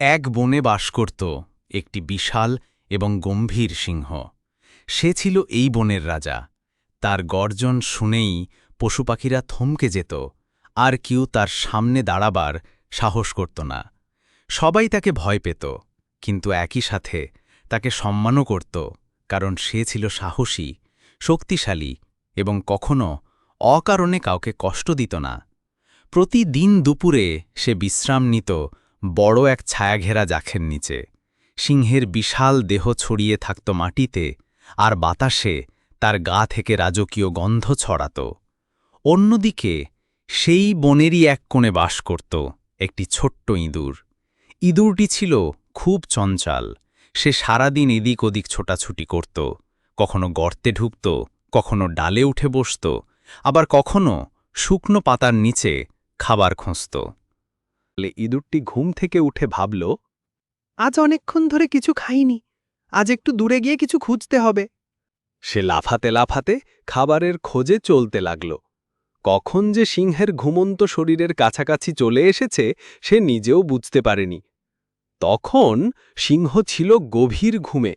এক বনে বাস করত একটি বিশাল এবং গম্ভীর সিংহ। সে ছিল এই বনের রাজা। তার গর্জন শুনেই পশুপাখিরা থমকে যেত, আর কেউ তার সামনে দাঁড়াবার সাহস করত না। সবাই তাকে ভয় পেত, কিন্তু একই সাথে তাকে সম্মানও করত, কারণ সে ছিল সাহসী, শক্তিশালী এবং কখনো অকারণে কাউকে কষ্ট দিত না। প্রতিদিন দুপুরে সে বিশ্রাম নিত বড় এক ছায়াঘেরা জাখের নিচে। সিংহের বিশাল দেহ ছড়িয়ে থাকত মাটিতে, আর বাতাসে তার গা থেকে রাজকীয় গন্ধ ছড়াত। অন্যদিকে, সেই বনেরই এক কোণে বাস করত একটি ছোট্ট ইঁদুর। ইঁদুরটি ছিল খুব চঞ্চাল, সে সারাদিন এদিক ওদিক ছোটাছুটি করত, কখনো গর্তে ঢুকত, কখনো ডালে উঠে বসত, আবার কখনো শুকনো পাতার নিচে খাবার খুঁজত। ইঁদুরটি ঘুম থেকে উঠে ভাবল আজ অনেকক্ষণ ধরে কিছু খাইনি আজ একটু দূরে গিয়ে কিছু খুঁজতে হবে। সে লাফাতে লাফাতে খাবারের খোঁজে চলতে লাগল। কখন যে সিংহের ঘুমন্ত শরীরের কাছাকাছি চলে এসেছে সে নিজেও বুঝতে পারেনি। তখন সিংহ ছিল গভীর ঘুমে।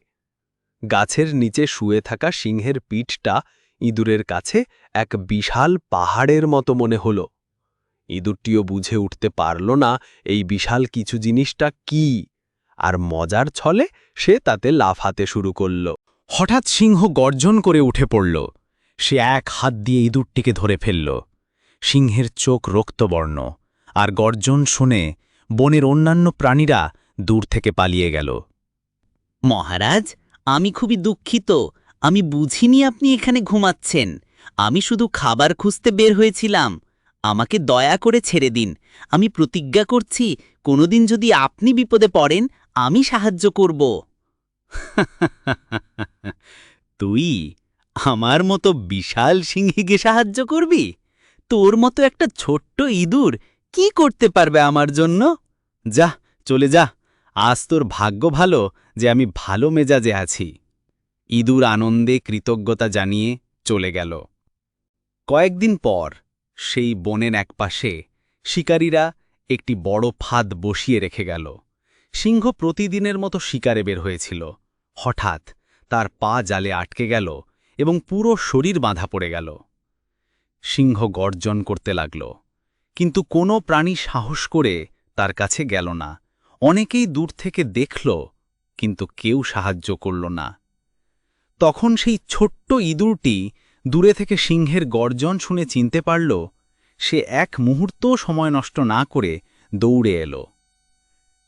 গাছের নিচে শুয়ে থাকা সিংহের পিঠটা ইঁদুরের কাছে এক বিশাল পাহাড়ের মতো মনে হল। ইঁদুরটিও বুঝে উঠতে পারল না এই বিশাল কিছু জিনিসটা কি। আর মজার ছলে সে তাতে লাফাতে শুরু করল। হঠাৎ সিংহ গর্জন করে উঠে পড়ল। সে এক হাত দিয়ে ইঁদুরটিকে ধরে ফেলল। সিংহের চোখ রক্তবর্ণ। আর গর্জন শুনে বনের অন্যান্য প্রাণীরা দূর থেকে পালিয়ে গেল। মহারাজ, আমি খুবই দুঃখিত। আমি বুঝিনি আপনি এখানে ঘুমাচ্ছেন। আমি শুধু খাবার খুঁজতে বের হয়েছিলাম। আমাকে দয়া করে ছেড়ে দিন। আমি প্রতিজ্ঞা করছি, কোনোদিন যদি আপনি বিপদে পড়েন, আমি সাহায্য করব। তুই আমার মতো বিশাল সিংহীকে সাহায্য করবি? তোর মতো একটা ছোট্ট ইঁদুর কি করতে পারবে আমার জন্য? যা, চলে যা। আজ তোর ভাগ্য ভালো যে আমি ভালো মেজাজে আছি। ইঁদুর আনন্দে কৃতজ্ঞতা জানিয়ে চলে গেল। কয়েকদিন পর সেই বনের একপাশে শিকারীরা একটি বড় ফাঁদ বসিয়ে রেখে গেল। সিংহ প্রতিদিনের মতো শিকারে বের হয়েছিল। হঠাৎ তার পা জালে আটকে গেল এবং পুরো শরীর বাঁধা পড়ে গেল। সিংহ গর্জন করতে লাগল, কিন্তু কোনো প্রাণী সাহস করে তার কাছে গেল না। অনেকেই দূর থেকে দেখল, কিন্তু কেউ সাহায্য করল না। তখন সেই ছোট্ট ইঁদুরটি দূরে থেকে সিংহের গর্জন শুনে চিনতে পারল, সে এক মুহূর্ত সময় নষ্ট না করে দৌড়ে এলো।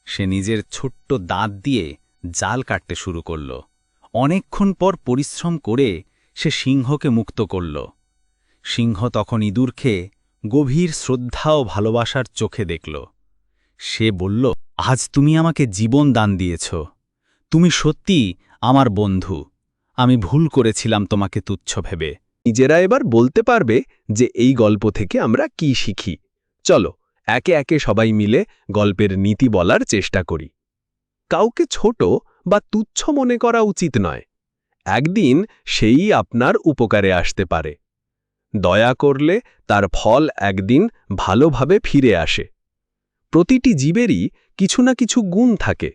সে নিজের ছোট্ট দাঁত দিয়ে জাল কাটতে শুরু করল। অনেকক্ষণ পর পরিশ্রম করে সে সিংহকে মুক্ত করল। সিংহ তখন ইঁদুরকে গভীর শ্রদ্ধা ও ভালোবাসার চোখে দেখল। সে বলল, আজ তুমি আমাকে জীবন দান দিয়েছ। তুমি সত্যি আমার বন্ধু। আমি ভুল করেছিলাম তোমাকে তুচ্ছ ভেবে। নিজেরা এবার বলতে পারবে যে এই গল্প থেকে আমরা কি শিখি। চলো, একে একে সবাই মিলে গল্পের নীতি বলার চেষ্টা করি। কাউকে ছোট বা তুচ্ছ মনে করা উচিত নয়। একদিন সেই আপনার উপকারে আসতে পারে। দয়া করলে তার ফল একদিন ভালোভাবে ফিরে আসে। প্রতিটি জীবেরই কিছু না কিছু গুণ থাকে।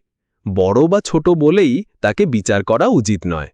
বড় বা ছোট বলেই তাকে বিচার করা উচিত নয়।